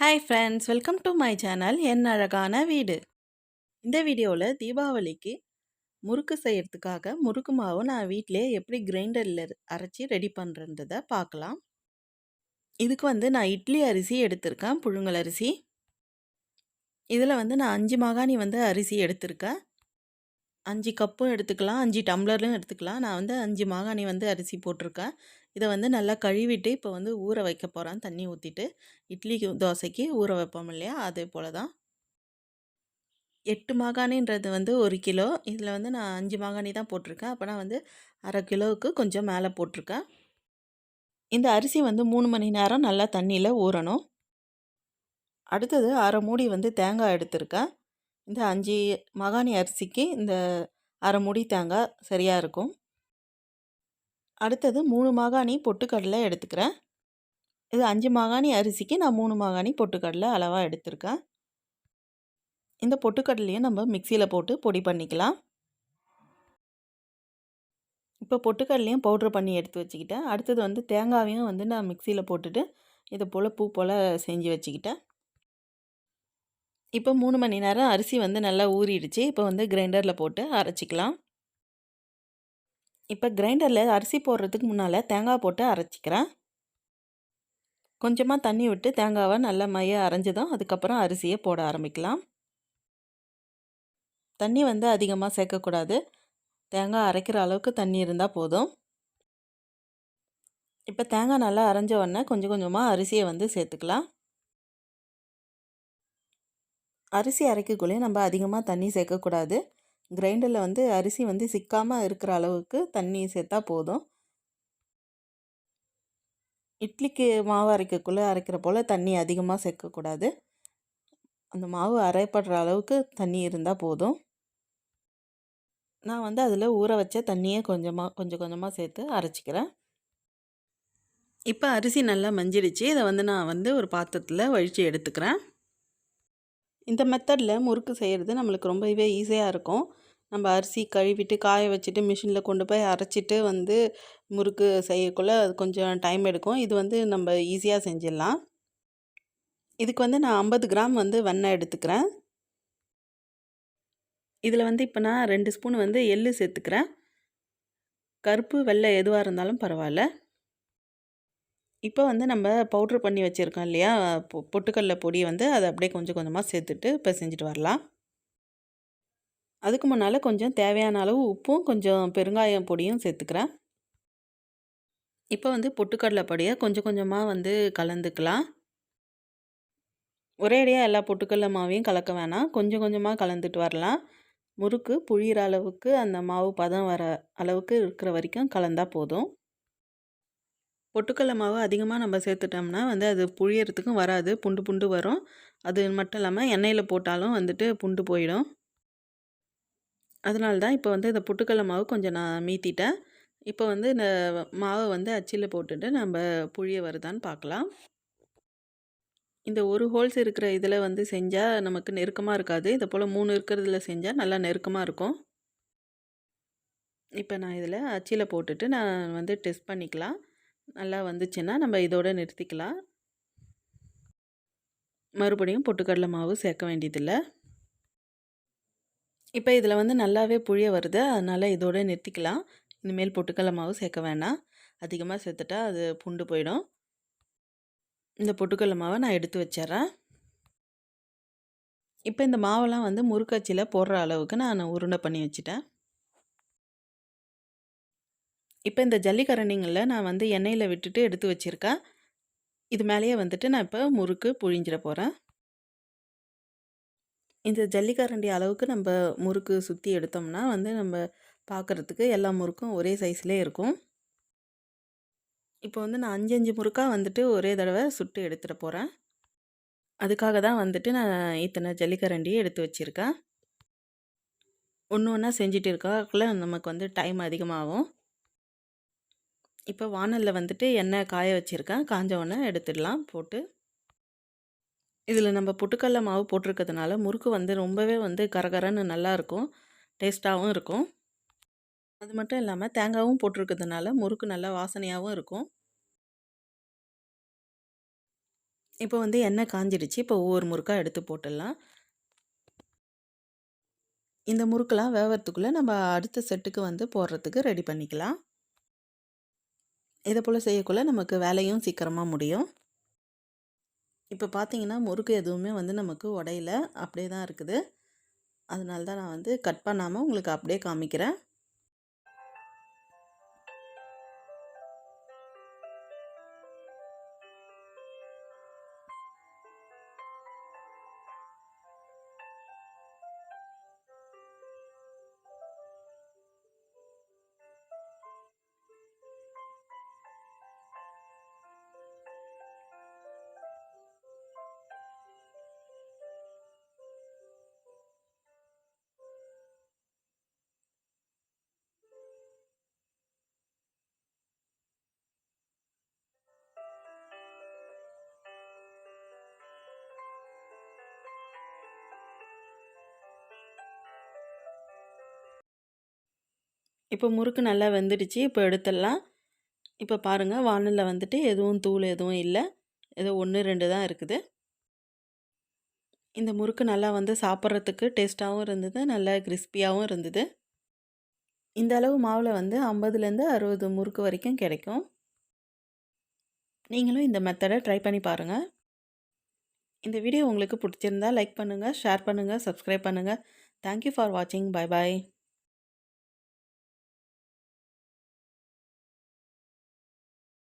Hi friends welcome to my channel என் அழகான வீடு. இந்த வீடியோவில் தீபாவளிக்கு முறுக்கு செய்கிறதுக்காக முறுக்கு மாவு நான் வீட்டிலே எப்படி கிரைண்டரில் அரைச்சி ரெடி பண்ணுறதை பார்க்கலாம் இதுக்கு வந்து நான் இட்லி அரிசி எடுத்திருக்கேன் புழுங்கல் அரிசி. இதில் வந்து நான் அஞ்சு மகாணி வந்து அரிசி எடுத்திருக்கேன். அஞ்சு கப்பும் எடுத்துக்கலாம். அஞ்சு டம்ளர்லும் எடுத்துக்கலாம். நான் வந்து அஞ்சு மாகாணி வந்து அரிசி போட்டிருக்கேன். இதை வந்து நல்லா கழுவிட்டு இப்போ வந்து ஊற வைக்க போகிறேன் தண்ணி ஊற்றிட்டு இட்லிக்கு தோசைக்கு ஊற வைப்போம் இல்லையா? அதே போல் தான் எட்டு மாகாணின்றது வந்து ஒரு கிலோ. இதில் வந்து நான் அஞ்சு மாகாணி தான் போட்டிருக்கேன். அப்போனா வந்து அரை கிலோவுக்கு கொஞ்சம் மேலே போட்டிருக்கேன். இந்த அரிசி வந்து மூணு மணி நேரம் நல்லா தண்ணியில் ஊறணும். அடுத்தது அரை மூடி வந்து தேங்காய் எடுத்திருக்கேன். இந்த அஞ்சு மாகாணி அரிசிக்கு இந்த அரை முடி தேங்காய் சரியாக இருக்கும். அடுத்தது மூணு மாகாணி பொட்டுக்கடலை எடுத்துக்கிறேன். இது அஞ்சு மாகாணி அரிசிக்கு நான் மூணு மாகாணி பொட்டுக்கடலை அளவாக எடுத்திருக்கேன். இந்த பொட்டுக்கடலையும் நம்ம மிக்சியில் போட்டு பொடி பண்ணிக்கலாம். இப்போ பொட்டுக்கடலையும் பவுட்ரு பண்ணி எடுத்து வச்சுக்கிட்டேன். அடுத்தது வந்து தேங்காவையும் வந்து நான் மிக்சியில் போட்டுட்டு இதை போல் பூ போல் செஞ்சு வச்சுக்கிட்டேன். இப்போ மூணு மணி நேரம் அரிசி வந்து நல்லா ஊறிடுச்சு. இப்போ வந்து கிரைண்டரில் போட்டு அரைச்சிக்கலாம். இப்போ கிரைண்டரில் அரிசி போடுறதுக்கு முன்னால் தேங்காய் போட்டு அரைச்சிக்கிறேன். கொஞ்சமாக தண்ணி விட்டு தேங்காவை நல்லா மைய அரைஞ்சதும் அதுக்கப்புறம் அரிசியை போட ஆரம்பிக்கலாம். தண்ணி வந்து அதிகமாக சேர்க்கக்கூடாது. தேங்காய் அரைக்கிற அளவுக்கு தண்ணி இருந்தால் போதும். இப்போ தேங்காய் நல்லா அரைஞ்ச உடனே கொஞ்சம் கொஞ்சமாக அரிசியை வந்து சேர்த்துக்கலாம். அரிசி அரைக்கக்குள்ளே நம்ம அதிகமாக தண்ணி சேர்க்கக்கூடாது. கிரைண்டரில் வந்து அரிசி வந்து சிக்காமல் இருக்கிற அளவுக்கு தண்ணி சேர்த்தா போதும். இட்லிக்கு மாவு அரைக்கக்குள்ளே அரைக்கிற போல் தண்ணி அதிகமாக சேர்க்கக்கூடாது. அந்த மாவு அரைப்படுற அளவுக்கு தண்ணி இருந்தால் போதும். நான் வந்து அதில் ஊற வச்ச தண்ணியை கொஞ்சமாக கொஞ்சம் கொஞ்சமாக சேர்த்து அரைச்சிக்கிறேன். இப்போ அரிசி நல்லா மஞ்சிடுச்சு. இதை வந்து நான் வந்து ஒரு பாத்திரத்தில் வழித்து எடுத்துக்கிறேன். இந்த மெத்தடில் முறுக்கு செய்கிறது நம்மளுக்கு ரொம்பவே ஈஸியாக இருக்கும். நம்ம அரிசி கழுவிட்டு காய வச்சுட்டு மிஷினில் கொண்டு போய் அரைச்சிட்டு வந்து முறுக்கு செய்யக்குள்ளே அது கொஞ்சம் டைம் எடுக்கும். இது வந்து நம்ம ஈஸியாக செஞ்சிடலாம். இதுக்கு வந்து நான் ஐம்பது கிராம் வந்து வெண்ணெய் எடுத்துக்கிறேன். இதில் வந்து இப்போ நான் ரெண்டு ஸ்பூன் வந்து எள்ளு சேர்த்துக்கிறேன். கருப்பு வெள்ளை எதுவாக இருந்தாலும் பரவாயில்ல. இப்போ வந்து நம்ம பவுட்ரு பண்ணி வச்சுருக்கோம் இல்லையா? பொ பொட்டுக்கடல பொடி வந்து அதை அப்படியே கொஞ்சம் கொஞ்சமாக சேர்த்துட்டு பிசைஞ்சிட்டு வரலாம். அதுக்கு முன்னால் கொஞ்சம் தேவையான அளவு உப்பும் கொஞ்சம் பெருங்காயம் பொடியும் சேர்த்துக்கிறேன். இப்போ வந்து பொட்டுக்கடலை பொடியை கொஞ்சம் கொஞ்சமாக வந்து கலந்துக்கலாம். ஒரேடியாக எல்லா பொட்டுக்கடலை மாவையும் கலக்க வேணாம். கொஞ்சம் கொஞ்சமாக கலந்துட்டு வரலாம். முறுக்கு புழியிற அளவுக்கு அந்த மாவு பதம் வர அளவுக்கு இருக்கிற வரைக்கும் கலந்தால் போதும். பொட்டுக்கடலை மாவு அதிகமாக நம்ம சேர்த்துட்டோம்னா வந்து அது புழியறதுக்கும் வராது. புண்டு புண்டு வரும். அது மட்டும் இல்லாமல் எண்ணெயில் போட்டாலும் வந்துட்டு புண்டு போயிடும். அதனால தான் இப்போ வந்து இந்த புட்டுக்கடல மாவு கொஞ்சம் நான் மீத்திட்டேன். இப்போ வந்து இந்த மாவை வந்து அச்சில் போட்டுட்டு நம்ம புழிய வருதான்னு பார்க்கலாம் இந்த ஒரு ஹோல்ஸ் இருக்கிற இதில் வந்து செஞ்சால் நமக்கு நெருக்கமாக இருக்காது. இதை போல் மூணு இருக்கிறதுல செஞ்சால் நல்லா நெருக்கமாக இருக்கும். இப்போ நான் இதில் அச்சியில் போட்டுட்டு நான் வந்து டெஸ்ட் பண்ணிக்கலாம். நல்லா வந்துச்சுன்னா நம்ம இதோடு நிறுத்திக்கலாம். மறுபடியும் பொட்டுக்கடலை மாவு சேர்க்க வேண்டியதில்லை. இப்போ இதில் வந்து நல்லாவே புழிய வருது. அதனால் இதோட நிறுத்திக்கலாம். இனிமேல் பொட்டுக்கடலை மாவு சேர்க்க வேணாம். அதிகமாக சேர்த்துட்டா அது புண்டு போயிடும். இந்த பொட்டுக்கடலை மாவை நான் எடுத்து வச்சிட்றேன். இப்போ இந்த மாவெல்லாம் வந்து முறுக்காச்சியில் போடுற அளவுக்கு நான் உருண்டை பண்ணி வச்சுட்டேன். இப்போ இந்த ஜல்லிக்கரண்டிங்களில் நான் வந்து எண்ணெயில் விட்டுட்டு எடுத்து வச்சுருக்கேன். இது மேலேயே வந்துட்டு நான் இப்போ முறுக்கு புழிஞ்சிட போகிறேன் இந்த ஜல்லிக்கரண்டி அளவுக்கு நம்ம முறுக்கு சுற்றி எடுத்தோம்னா வந்து நம்ம பார்க்குறதுக்கு எல்லா முறுக்கும் ஒரே சைஸ்லேயே இருக்கும். இப்போ வந்து நான் அஞ்சு அஞ்சு முறுக்காக வந்துட்டு ஒரே தடவை சுட்டு எடுத்துகிட்டு போகிறேன் அதுக்காக தான் வந்துட்டு நான் இத்தனை ஜல்லிக்கரண்டியை எடுத்து வச்சுருக்கேன். ஒன்று ஒன்றா செஞ்சுட்டு இருக்காக்குள்ள நமக்கு வந்து டைம் அதிகமாகும். இப்போ வானலில் வந்துட்டு எண்ணெய் காய வச்சுருக்கேன். காஞ்ச உடனே எடுத்துடலாம் போட்டு. இதில் நம்ம பொட்டுக்கடல மாவு போட்டிருக்கிறதுனால முறுக்கு வந்து ரொம்பவே வந்து கரகரன்னு நல்லாயிருக்கும் டேஸ்ட்டாகவும் இருக்கும். அது மட்டும் இல்லாமல் தேங்காயும் போட்டிருக்கிறதுனால முறுக்கு நல்லா வாசனையாகவும் இருக்கும். இப்போ வந்து எண்ணெய் காஞ்சிடுச்சு. இப்போ ஒவ்வொரு முறுக்காக எடுத்து போட்டுடலாம். இந்த முறுக்கெலாம் வேவறதுக்குள்ளே நம்ம அடுத்த செட்டுக்கு வந்து போடுறதுக்கு ரெடி பண்ணிக்கலாம். இதை போல் செய்யக்குள்ள நமக்கு வேலையும் சீக்கிரமாக முடியும். இப்போ பார்த்தீங்கன்னா முறுக்கு எதுவுமே வந்து நமக்கு உடையில. அப்படியே தான் இருக்குது. அதனால தான் நான் வந்து கட் பண்ணாமல் உங்களுக்கு அப்படியே காமிக்கிறேன். இப்போ முறுக்கு நல்லா வெந்துடுச்சு இப்போ எடுத்துடலாம். இப்போ பாருங்கள் வானலில் வந்துட்டு எதுவும் தூள் எதுவும் இல்லை. ஏதோ ஒன்று ரெண்டு தான் இருக்குது. இந்த முறுக்கு நல்லா வந்து சாப்பிட்றதுக்கு டேஸ்ட்டாகவும் இருந்தது நல்லா கிறிஸ்பியாகவும் இருந்தது. இந்த அளவு மாவில் வந்து ஐம்பதுலேருந்து அறுபது முறுக்கு வரைக்கும் கிடைக்கும். நீங்களும் இந்த மெத்தடை ட்ரை பண்ணி பாருங்கள் இந்த வீடியோ உங்களுக்கு பிடிச்சிருந்தா லைக் பண்ணுங்கள் ஷேர் பண்ணுங்கள் சப்ஸ்கிரைப் பண்ணுங்கள் தேங்க்யூ ஃபார் வாட்சிங் பை பாய்